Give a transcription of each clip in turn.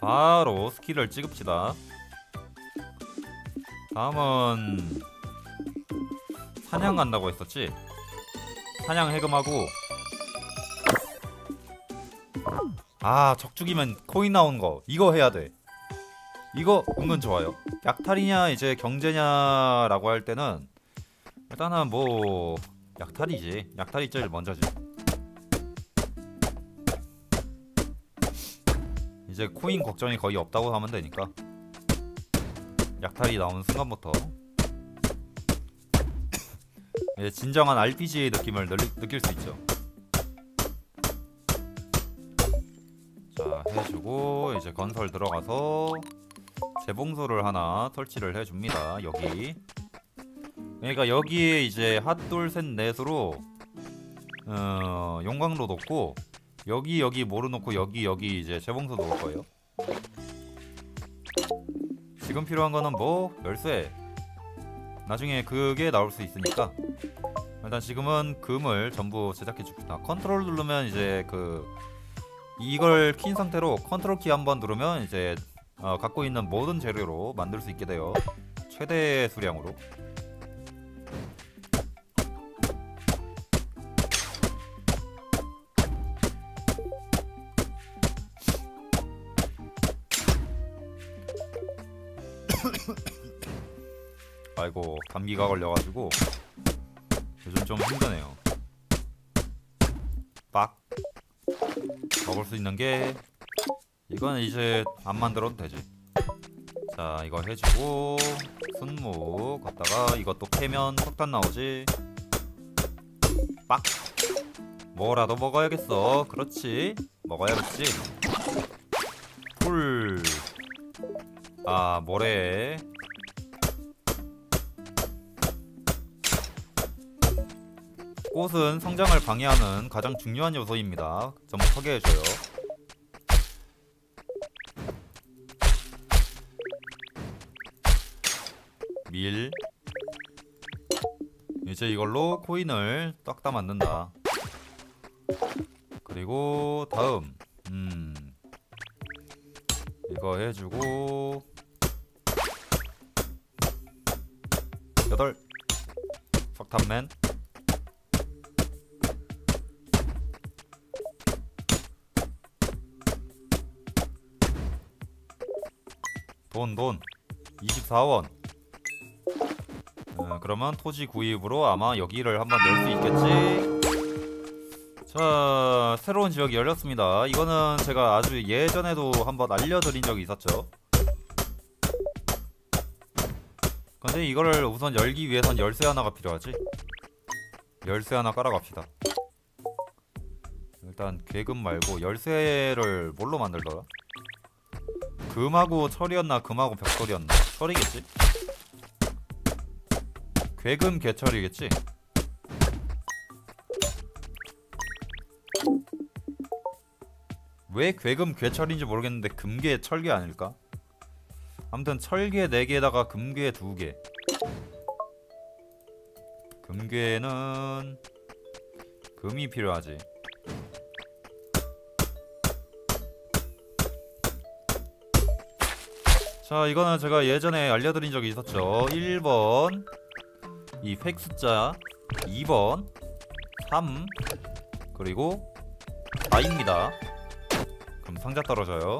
바로 스킬을 찍읍시다. 다음은 사냥 간다고 했었지? 사냥 해금하고 아 적죽이면 코인 나온 거 이거 해야 돼. 이거 은근 좋아요. 약탈이냐 이제 경제냐 라고 할 때는 일단은 뭐 약탈이지. 약탈이 제일 먼저지. 이제 코인 걱정이 거의 없다고 하면 되니까 약탈이 나오는 순간부터 이제 진정한 RPG의 느낌을 늘, 느낄 수 있죠. 자 해주고 이제 건설 들어가서 재봉소를 하나 설치를 해줍니다. 여기 그러니까 여기에 이제 핫돌셋 넷으로 어, 용광로 놓고 여기 여기 모루 놓고 여기 여기 이제 재봉소 놓을 거예요. 지금 필요한 거는 뭐 열쇠. 나중에 그게 나올 수 있으니까 일단 지금은 금을 전부 제작해 줍시다. 컨트롤 누르면 이제 그 이걸 킨 상태로 컨트롤 키 한번 누르면 이제 어, 갖고 있는 모든 재료로 만들 수 있게 돼요. 최대 수량으로. 아이고 감기가 걸려가지고 요즘 좀 힘드네요. 빡 먹을 수 있는 게 이건 이제 안 만들어도 되지. 자 이거 해주고 순무 갖다가 이것도 캐면 석탄 나오지. 빡 뭐라도 먹어야겠어. 그렇지 먹어야겠지. 풀. 아 모래. 꽃은 성장을 방해하는 가장 중요한 요소입니다. 좀 서게 해줘요. 밀. 이제 이걸로 코인을 딱 다 만든다. 그리고 다음, 음, 이거 해주고 여덟 석탄맨. 돈, 돈. 24원. 어, 그러면 토지 구입으로 아마 여기를 한번 낼 수 있겠지. 자, 새로운 지역이 열렸습니다. 이거는 제가 아주 예전에도 한번 알려드린 적이 있었죠. 근데 이거를 우선 열기 위해선 열쇠 하나가 필요하지. 열쇠 하나 깔아갑시다. 일단 괴금 말고 열쇠를 뭘로 만들더라? 금하고 철이었나 금하고 벽돌이었나 철이겠지? 괴금 개철이겠지? 왜 괴금 괴철인지 모르겠는데 금괴 철괴 아닐까? 아무튼 철괴 4개에다가 금괴 2개 금괴는 금이 필요하지 자 이거는 제가 예전에 알려드린 적이 있었죠. 1번 이획 숫자 2번 3 그리고 4입니다. 그럼 상자 떨어져요.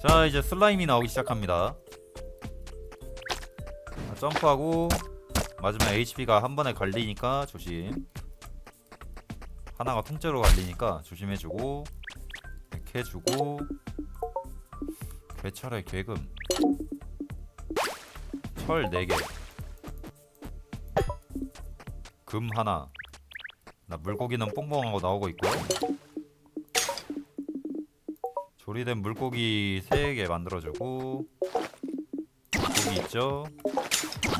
자 이제 슬라임이 나오기 시작합니다. 자, 점프하고 맞으면 HP가 한 번에 갈리니까 조심. 하나가 통째로 갈리니까 조심해주고 이렇게 해주고 괴철의 괴금 철 4개. 금 하나. 나 물고기는 뽕뽕하고 나오고 있고요 조리된 물고기 3개 만들어주고. 물고기 있죠?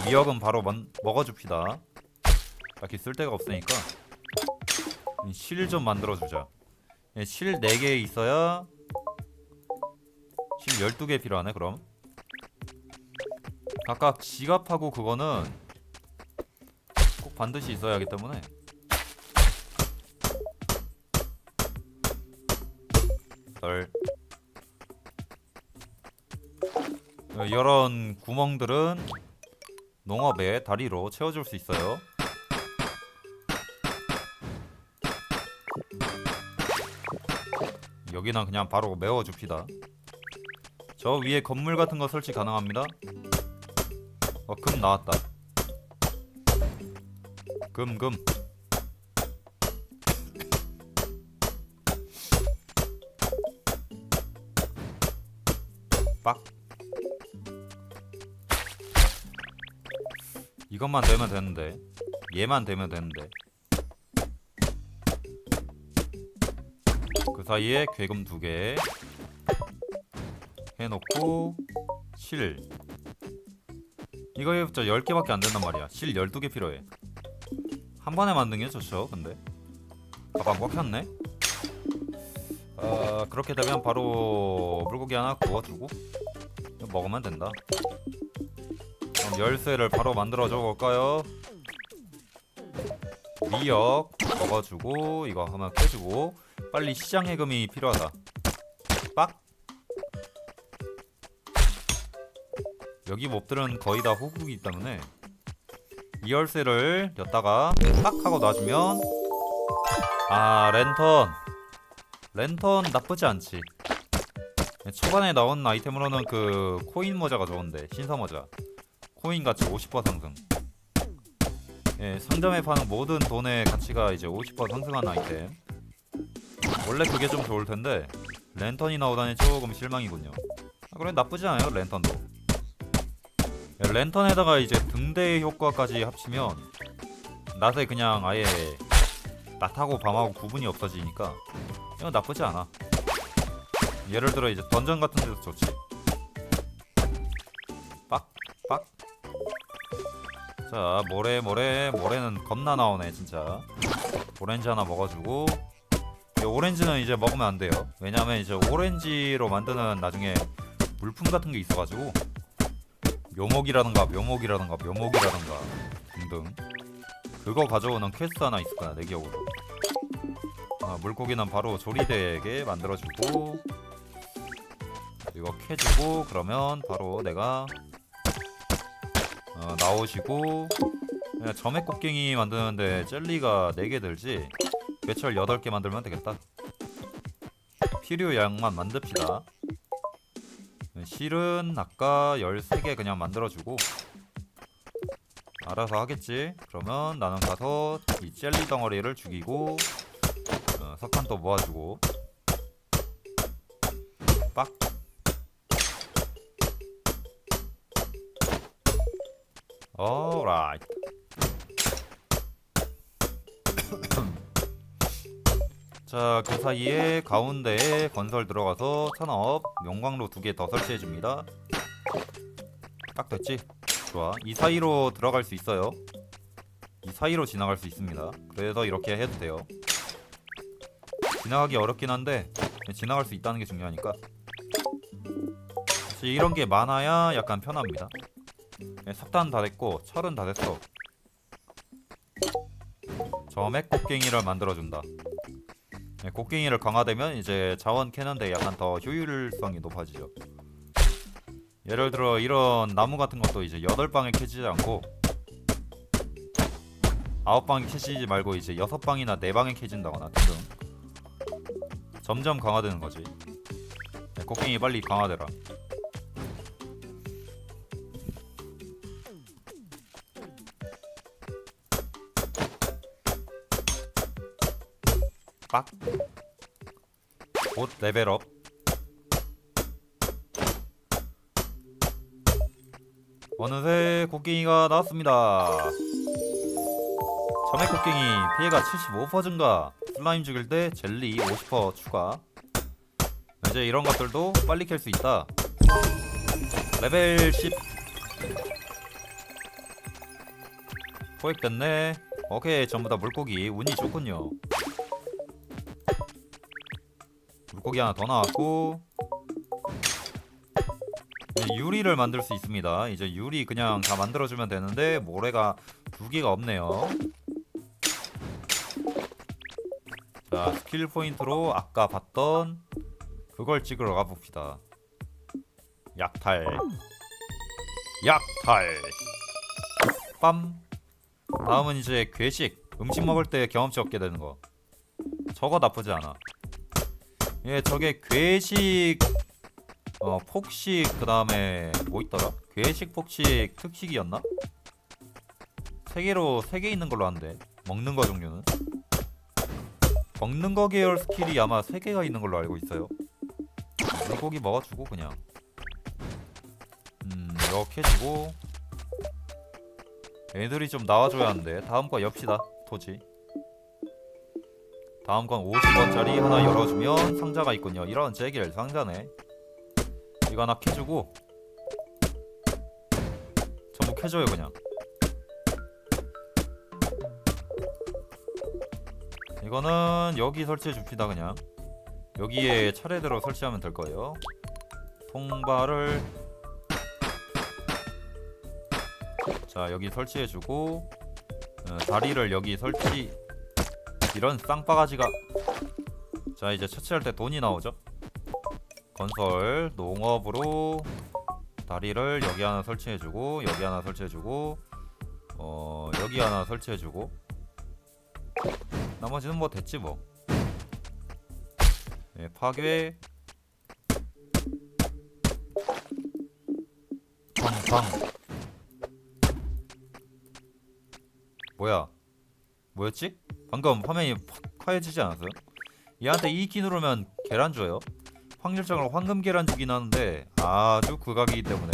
미역은 바로 먼, 먹어줍시다. 딱히 쓸데가 없으니까. 실 좀 만들어주자 예, 실 4개 있어야 실 12개 필요하네 그럼. 각각 지갑하고 그거는 꼭 반드시 있어야 하기 때문에. 여덟 어, 이런 구멍들은 농업의 다리로 채워줄 수 있어요. 여기는 그냥 바로 메워줍시다. 저 위에 건물 같은 거 설치 가능합니다. 어, 금 나왔다. 금, 금. 빡. 이것만 되면 되는데. 얘만 되면 되는데. 사이에 괴금 두 개. 해놓고 실. 이거 해봤자 10개밖에 안 된단 말이야. 실 12개 필요해. 한 번에 만든 게 좋죠 근데. 가방 꽉 찼네. 어, 그렇게 되면 바로 물고기 하나 구워주고 먹으면 된다. 그럼 열쇠를 바로 만들어 줘 볼까요? 미역 먹어주고 이거 하나 깨주고 빨리 시장 해금이 필요하다. 빡. 여기 몹들은 거의 다 호국이기 때문에 이 열쇠를 였다가 딱 하고 놔주면 아 랜턴. 랜턴 나쁘지 않지. 초반에 나온 아이템으로는 그 코인 모자가 좋은데 신사 모자. 코인 가치 50% 상승. 예, 상점에 파는 모든 돈의 가치가 이제 50% 상승한 아이템 원래 그게 좀 좋을 텐데 랜턴이 나오다니 조금 실망이군요 아, 그래 나쁘지 않아요 랜턴도 예, 랜턴에다가 이제 등대 효과까지 합치면 낮에 그냥 아예 낮하고 밤하고 구분이 없어지니까 이거 나쁘지 않아. 예를 들어 이제 던전 같은 데도 좋지. 빡, 빡. 자, 모래, 모래, 모래는 겁나 나오네, 진짜. 오렌지 하나 먹어주고. 이 오렌지는 이제 먹으면 안 돼요. 왜냐면 이제 오렌지로 만드는 나중에 물품 같은 게 있어가지고 묘목이라든가 묘목이라든가 묘목이라든가 등등 그거 가져오는 퀘스트 하나 있을 거야 내 기억으로 아, 물고기는 바로 조리대에게 만들어주고 이거 캐주고 그러면 바로 내가 어, 나오시고 그냥 점액 곡괭이 만드는데 젤리가 4개 들지 개철 8개 만들면 되겠다. 필요 양만 만듭시다. 실은 아까 13개 그냥 만들어주고. 알아서 하겠지? 그러면 나는 가서 이 젤리 덩어리를 죽이고 어, 석탄 또 모아주고. 빡. 어라이트 자, 그 사이에 가운데에 건설 들어가서 산업 용광로 두 개 더 설치해 줍니다. 딱 됐지? 좋아. 이 사이로 들어갈 수 있어요. 이 사이로 지나갈 수 있습니다. 그래서 이렇게 해도 돼요. 지나가기 어렵긴 한데 지나갈 수 있다는 게 중요하니까. 이런 게 많아야 약간 편합니다. 네, 석탄 다 됐고 철은 다 됐어. 점액 곡괭이를 만들어준다. 네, 곡괭이를 강화되면 이제 자원 캐는데 약간 더 효율성이 높아지죠. 예를 들어 이런 나무 같은 것도 이제 8방에 캐지지 않고 9방에 캐지지 말고 이제 6방이나 4방에 캐진다거나 등등 점점 강화되는 거지. 네, 곡괭이 빨리 강화되라. 빡. 곧 레벨업. 어느새 곡괭이가 나왔습니다. 점액 곡괭이 피해가 75% 증가. 슬라임 죽일 때 젤리 50% 추가. 이제 이런 것들도 빨리 캘 수 있다. 레벨 10. 포획됐네. 오케이 전부 다 물고기 운이 좋군요. 물고기 하나 더 나왔고. 네, 유리를 만들 수 있습니다. 이제 유리 그냥 다 만들어주면 되는데 모래가 두 개가 없네요. 자 스킬 포인트로 아까 봤던 그걸 찍으러 가봅시다. 약탈. 약탈. 빰. 다음은 이제 괴식. 음식 먹을 때 경험치 얻게 되는 거. 저거 나쁘지 않아 예 저게 괴식 어 폭식 그 다음에 뭐 있더라? 괴식 폭식 특식이었나? 세 개로 세 개 있는 걸로 아는데 먹는 거 종류는? 먹는 거 계열 스킬이 아마 세 개가 있는 걸로 알고 있어요. 물고기 먹어주고 그냥. 음 이렇게 주고. 애들이 좀 나와줘야 하는데 다음 거 엽시다 토지 다음 건 50원짜리 하나 열어주면 상자가 있군요. 이런 제길 상자네. 이거 하나 캐주고. 전부 캐줘요 그냥. 이거는 여기 설치해 줍시다 그냥. 여기에 차례대로 설치하면 될 거예요. 통발을. 자 여기 설치해 주고 어, 다리를 여기 설치 이런 쌍바가지가. 자 이제 처치할 때 돈이 나오죠? 건설 농업으로 다리를 여기 하나 설치해 주고 여기 하나 설치해 주고 어 여기 하나 설치해 주고. 나머지는 뭐 됐지 뭐. 예, 파괴. 팡팡 뭐야? 뭐였지? 방금 화면이 팍 하얘지지 않았어요? 얘한테 이키 누르면 계란 줘요? 확률적으로 황금 계란 주긴 하는데 아주 극악이기 때문에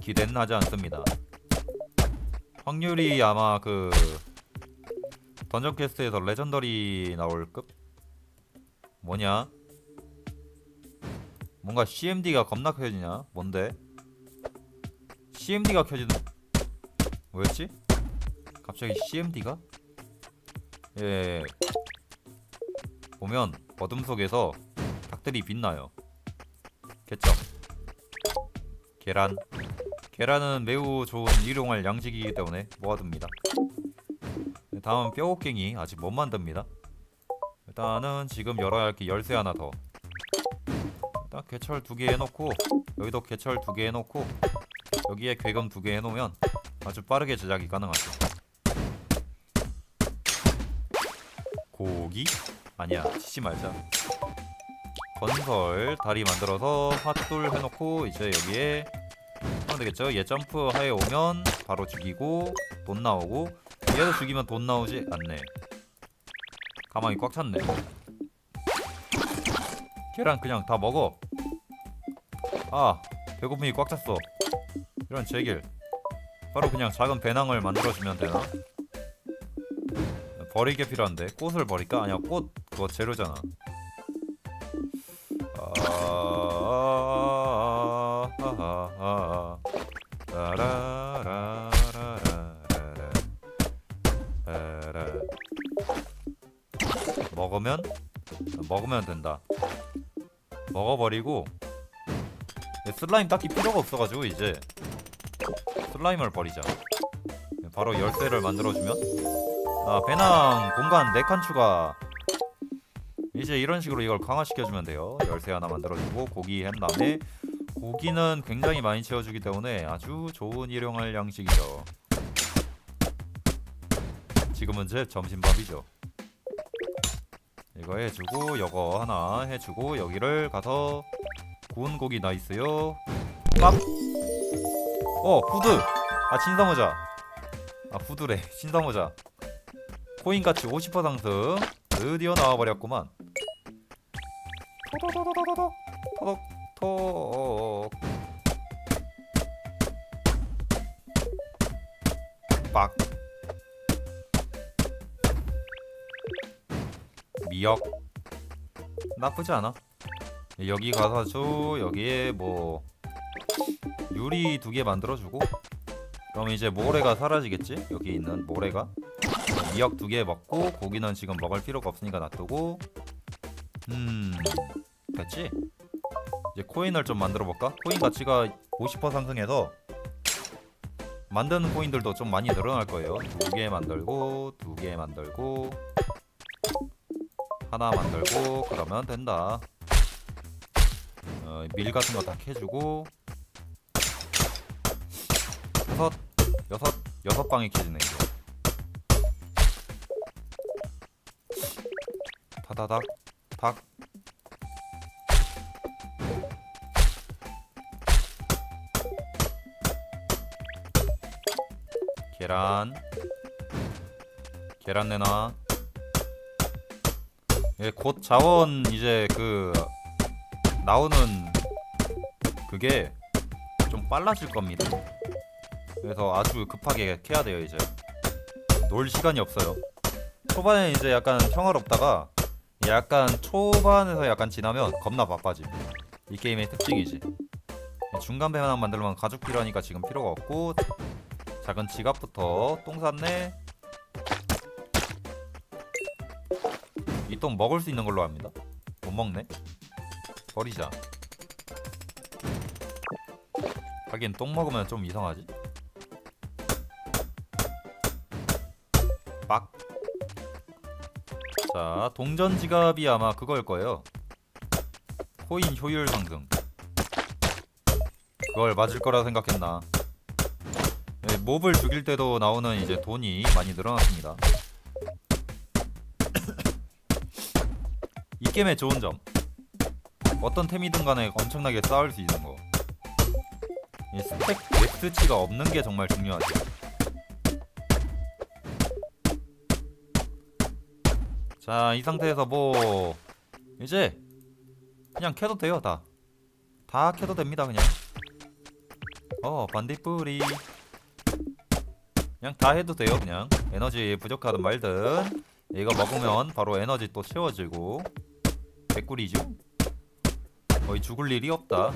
기대는 하지 않습니다. 확률이 아마 그 던전 퀘스트에서 레전더리 나올 급? 뭐냐? 뭔가 CMD가 겁나 켜지냐? 뭔데? CMD가 켜지는 뭐였지? 갑자기 CMD가 예. 보면 어둠 속에서 닭들이 빛나요. 개점 계란. 계란은 매우 좋은 일용할 양식이기 때문에 모아둡니다. 네, 다음은 뼈곡갱이. 아직 못 만듭니다. 일단은 지금 열어야 할 게 열쇠 하나 더. 일단 개철 두 개 해놓고 여기도 개철 두 개 해놓고 여기에 괴금 두개 해놓으면 아주 빠르게 제작이 가능하죠 고기? 아니야 치지 말자. 건설 다리 만들어서 핫돌 해놓고 이제 여기에 하면 되겠죠? 얘 점프 하에 오면 바로 죽이고 돈 나오고 얘도 죽이면 돈 나오지 않네. 가망이 꽉 찼네. 계란 그냥 다 먹어. 아 배고픔이 꽉 찼어. 이런 제길. 바로 그냥 작은 배낭을 만들어주면 되나? 버리게 필요한데 꽃을 버릴까? 아니야 꽃 그거 재료잖아. 라라라라라라라 먹으면? 먹으면 된다. 먹어버리고 슬라임 딱히 필요가 없어가지고 이제 슬라임을 버리자. 바로 열쇠를 만들어주면 아 배낭 공간 4칸 추가. 이제 이런 식으로 이걸 강화시켜주면 돼요. 열쇠 하나 만들어주고 고기 한 다음에 고기는 굉장히 많이 채워주기 때문에 아주 좋은 일용할 양식이죠. 지금은 제 점심밥이죠. 이거 해주고 이거 하나 해주고 여기를 가서 구운 고기 나있어요. ปั๊!어 후드! 아 신사모자. 아 후드래. 신사모자 코인가치 50% 상승. 드디어 나와버렸구만. 토도도도도도 토독. 톡 빡. 미역. 나쁘지 않아. 여기 가서 주 여기에 뭐 유리 두 개 만들어주고. 그럼 이제 모래가 사라지겠지? 여기 있는 모래가 미역 두 개 먹고 고기는 지금 먹을 필요가 없으니까 놔두고 음 됐지? 이제 코인을 좀 만들어 볼까? 코인 가치가 50% 상승해서 만드는 코인들도 좀 많이 늘어날 거예요. 두 개 만들고 두 개 만들고 하나 만들고 그러면 된다. 어, 밀 같은 거 다 캐주고 여섯 여섯 여섯 방이 캐지네 이거 다다닥 닭 계란 계란 내놔 예, 곧 자원 이제 그 나오는 그게 좀 빨라질 겁니다. 그래서 아주 급하게 캐야 돼요 이제. 놀 시간이 없어요. 초반에 이제 약간 평화롭다가 약간 초반에서 약간 지나면 겁나 바빠지. 이 게임의 특징이지. 중간 배낭 만들려면 가죽 필요하니까 지금 필요가 없고 작은 지갑부터 똥 쌌네. 이 똥 먹을 수 있는 걸로 합니다. 못 먹네. 버리자. 하긴 똥 먹으면 좀 이상하지. 자, 동전 지갑이 아마 그걸 거예요. 코인 효율 상승. 그걸 맞을 거라 생각했나. 네, 몹을 죽일 때도 나오는 이제 돈이 많이 늘어났습니다. 이 게임의 좋은 점. 어떤 템이든 간에 엄청나게 싸울 수 있는 거. 이 스택 맥스치가 없는 게 정말 중요하죠. 자, 이 상태에서 뭐 이제 그냥 캐도 돼요, 다. 다 캐도 됩니다, 그냥. 어, 반딧불이. 그냥 다 해도 돼요, 그냥. 에너지 부족하든 말든. 이거 먹으면 바로 에너지 또 채워지고. 개꿀이죠. 거의 죽을 일이 없다.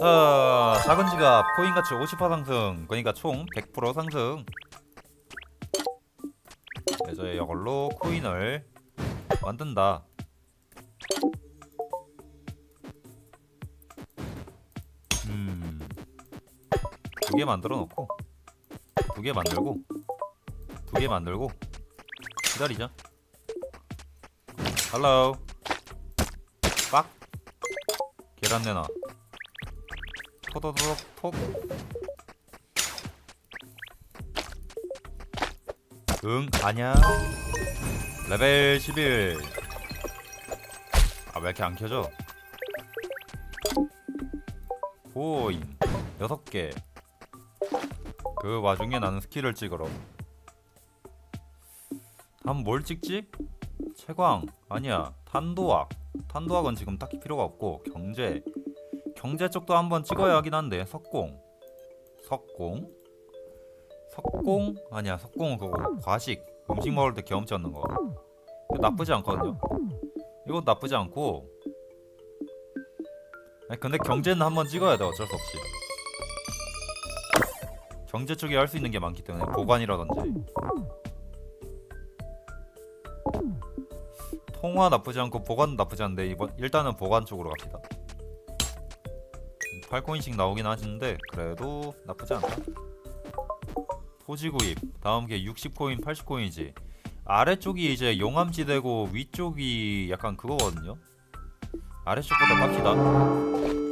자, 작은 지갑 코인 가치 50% 상승. 그러니까 총 100% 상승. 이제 이걸로 코인을 만든다. 음, 두 개 만들어 놓고 두 개 만들고 두 개 만들고 기다리자. 할로 빡. 계란 내놔. 토도도록 톡 응, 아냐. 레벨 11. 아, 왜 이렇게 안 켜져? 코인 6개. 그 와중에 나는 스킬을 찍으러. 다음 뭘 찍지? 채광. 아니야. 탄도학. 탄도학은 지금 딱히 필요가 없고, 경제. 경제 쪽도 한번 찍어야 하긴 한데, 석공. 석공? 석공? 아니야 석공은 그거 과식 음식 먹을 때 경험치 얻는 거. 나쁘지 않거든요. 이거 나쁘지 않고. 아니 근데 경제는 한번 찍어야 돼 어쩔 수 없이. 경제 쪽에 할 수 있는 게 많기 때문에 보관이라든지. 통화 나쁘지 않고 보관 나쁘지 않은데 이번 일단은 보관 쪽으로 갑시다. 8코인씩 나오긴 하시는데 그래도 나쁘지 않다 토지 구입. 다음 게 60코인 80코인이지. 아래쪽이 이제 용암지대고 위쪽이 약간 그거거든요. 아래쪽보다 깝시다.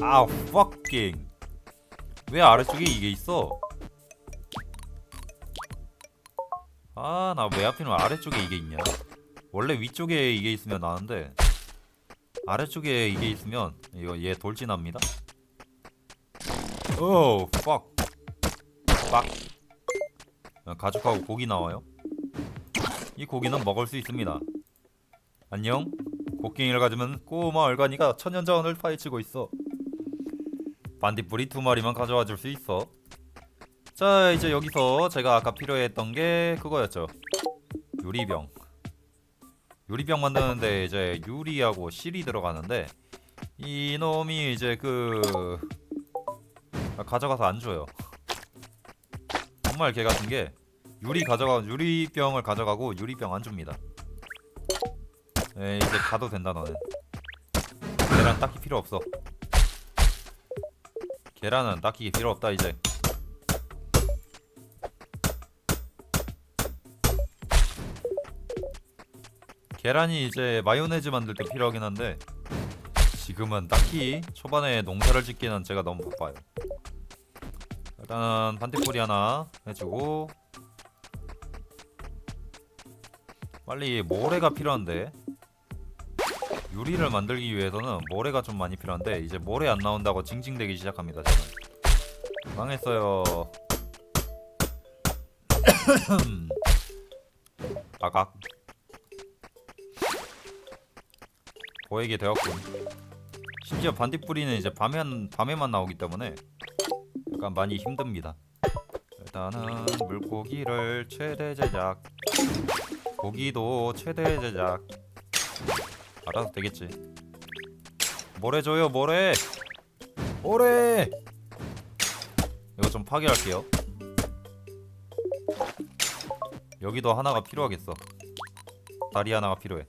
아우 fucking. 왜 아래쪽에 이게 있어? 아 나 왜 하필이면 아래쪽에 이게 있냐? 원래 위쪽에 이게 있으면 나는데 아래쪽에 이게 있으면 이거 얘 돌진합니다. 오 fuck 가죽하고 고기 나와요. 이 고기는 먹을 수 있습니다. 안녕. 곡괭이를 가지면 꼬마 얼간이가 천연 자원을 파헤치고 있어. 반딧불이 두 마리만 가져와 줄 수 있어. 자, 이제 여기서 제가 아까 필요했던 게 그거였죠. 유리병. 유리병 만드는데 이제 유리하고 실이 들어가는데 이 놈이 이제 그 아, 가져가서 안 줘요. 정말 개 같은 게 유리 가져가 유리병을 가져가고 유리병 안 줍니다. 에 이제 가도 된다 너는. 계란 딱히 필요 없어. 계란은 딱히 필요 없다 이제. 계란이 이제 마요네즈 만들 때 필요하긴 한데 지금은 딱히 초반에 농사를 짓기는 제가 너무 바빠요. 일단은 반딧불이 하나 해주고 빨리 모래가 필요한데 유리를 만들기 위해서는 모래가 좀 많이 필요한데 이제 모래 안 나온다고 징징대기 시작합니다. 저는 망했어요. 아각 보이게 되었군. 심지어 반딧불이는 이제 밤에만 밤에만 나오기 때문에 약간 많이 힘듭니다. 일단은 물고기를 최대 제작, 고기도 최대 제작. 알아서 되겠지. 모래 줘요 모래. 모래. 이거 좀 파괴할게요. 여기도 하나가 필요하겠어. 다리 하나가 필요해.